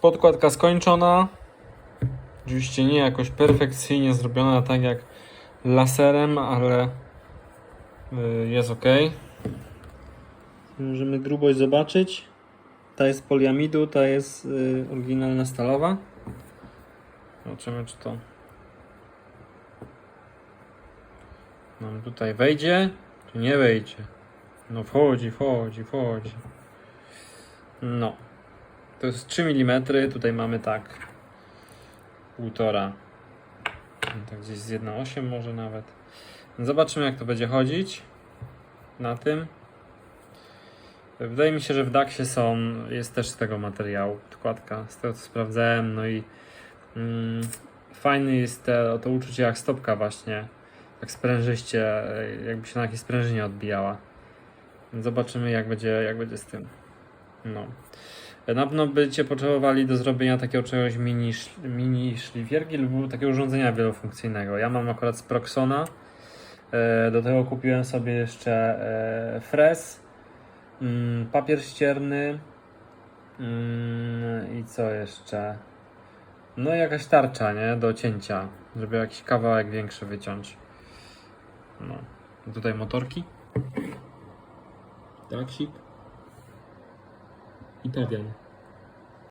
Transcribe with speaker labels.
Speaker 1: Podkładka skończona. Oczywiście nie jakoś perfekcyjnie zrobiona, tak jak laserem, ale y, jest ok. Możemy grubość zobaczyć. Ta jest poliamidu, ta jest y, oryginalna stalowa. Zobaczymy, czy to nam tutaj wejdzie, czy nie wejdzie. No wchodzi, wchodzi, wchodzi. No. To jest 3 mm, tutaj mamy tak półtora. Tak gdzieś z 1,8 może nawet. Zobaczymy jak to będzie chodzić na tym. Wydaje mi się, że w Daxie są, jest też z tego materiału podkładka, z tego co sprawdzałem, no i mm, fajny jest te, to uczucie jak stopka właśnie, tak sprężyście, jakby się na jakiejś sprężynie odbijała. Zobaczymy jak będzie, jak będzie z tym. No. Na pewno będziecie potrzebowali do zrobienia takiego czegoś mini, mini szlifierki lub takiego urządzenia wielofunkcyjnego. Ja mam akurat z Proxona. E, Do tego kupiłem sobie jeszcze e, fres, mm, papier ścierny mm, i co jeszcze? No i jakaś tarcza, nie? Do cięcia, żeby jakiś kawałek większy wyciąć. No. Tutaj motorki. Taksik. 代表呢？